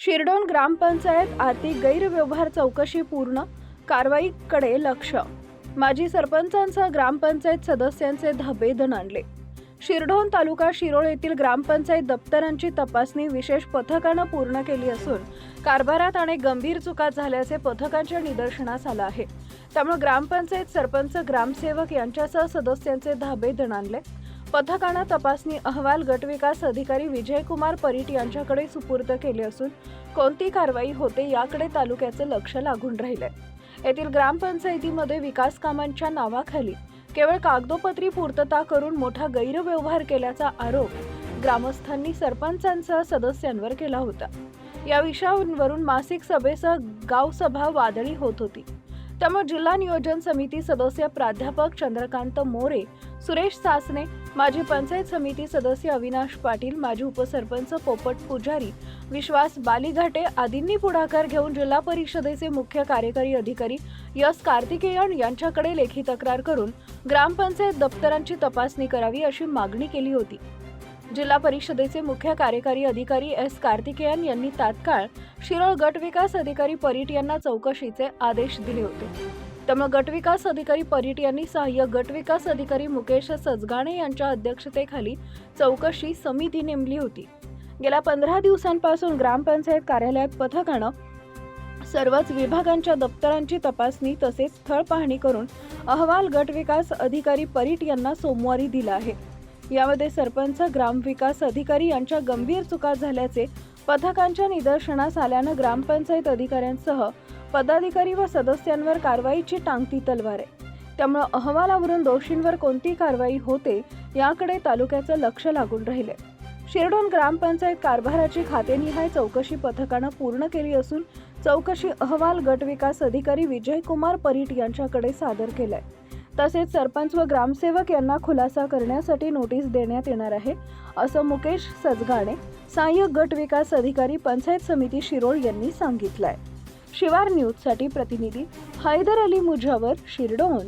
शिरडोन ग्रामपंचायत आर्थिक गैरव्यवहार चौकशी पूर्ण कारवाईकडे लक्ष. माजी सरपंचांसह ग्रामपंचायत सदस्यांचे धबे दणाणले शिरडोन तालुका शिरोळ येथील ग्रामपंचायत दप्तरांची तपासणी विशेष पथकानं पूर्ण केली असून कारभारात अनेक गंभीर चुका झाल्याचे पथकांच्या निदर्शनास आलं आहे. त्यामुळे ग्रामपंचायत सरपंच ग्रामसेवक यांच्यासह सदस्यांचे धाबे दणाणले पथकानं तपासणी अहवाल गटविकास अधिकारी विजयकुमार परीट यांच्याकडे सुपूर्द केले असून कोणती कारवाई होते याकडे तालुक्याचे लक्ष लागून राहिले येथील ग्रामपंचायतीमध्ये विकास कामांच्या नावाखाली केवळ कागदोपत्री पूर्तता करून मोठा गैरव्यवहार केल्याचा आरोप ग्रामस्थांनी सरपंचांसह सदस्यांवर केला होता. या विषयावरून मासिक सभेसह गावसभा वादळी होत होती. त्यामुळे जिल्हा नियोजन समिती सदस्य प्राध्यापक चंद्रकांत मोरे सुरेश सासने माजी पंचायत समिती सदस्य अविनाश पाटील माजी उपसरपंच पोपट पुजारी विश्वास बालीघाटे आदींनी पुढाकार घेऊन जिल्हा परिषदेचे मुख्य कार्यकारी अधिकारी यस कार्तिकेयन यांच्याकडे लेखी तक्रार करून ग्रामपंचायत दप्तरांची तपासणी करावी अशी मागणी केली होती. जिल्हा परिषदेचे मुख्य कार्यकारी अधिकारी एस कार्तिकेयन यांनी तात्काळ शिरोळ गट विकास अधिकारी परीट यांना चौकशीचे आदेश दिले होते. त्यामुळे गटविकास अधिकारी परीट यांनी सहाय्यक गटविकास अधिकारी मुकेश सजगाणे यांच्या अध्यक्षतेखाली चौकशी समिती नेमली होती. गेल्या पंधरा दिवसांपासून ग्रामपंचायत कार्यालयात पथकानं सर्वच विभागांच्या दप्तरांची तपासणी तसेच स्थळ पाहणी करून अहवाल गटविकास अधिकारी परीट यांना सोमवारी दिला आहे. यामध्ये सरपंच ग्रामविकास अधिकारी यांच्या गंभीर चुका झाल्याचे पथकांच्या निदर्शनास आल्यानं ग्रामपंचायत अधिकाऱ्यांसह पदाधिकारी व सदस्यांवर कारवाईची टांगती तलवार आहे. त्यामुळे अहवालावरून दोषींवर कोणती कारवाई होते याकडे तालुक्याचं लक्ष लागून राहिले शिरडोन ग्रामपंचायत कारभाराची खातेनिहाय चौकशी पथकानं पूर्ण केली असून चौकशी अहवाल गटविकास अधिकारी विजयकुमार परीट यांच्याकडे सादर केलाय. तसेच सरपंच व ग्रामसेवक यांना खुलासा करण्यासाठी नोटीस देण्यात येणार आहे असं मुकेश सजगाणे सहाय्यक गट विकास अधिकारी पंचायत समिती शिरोळ यांनी सांगितलंय. शिवार न्यूजसाठी प्रतिनिधी हैदर अली मुजावर शिरडोन.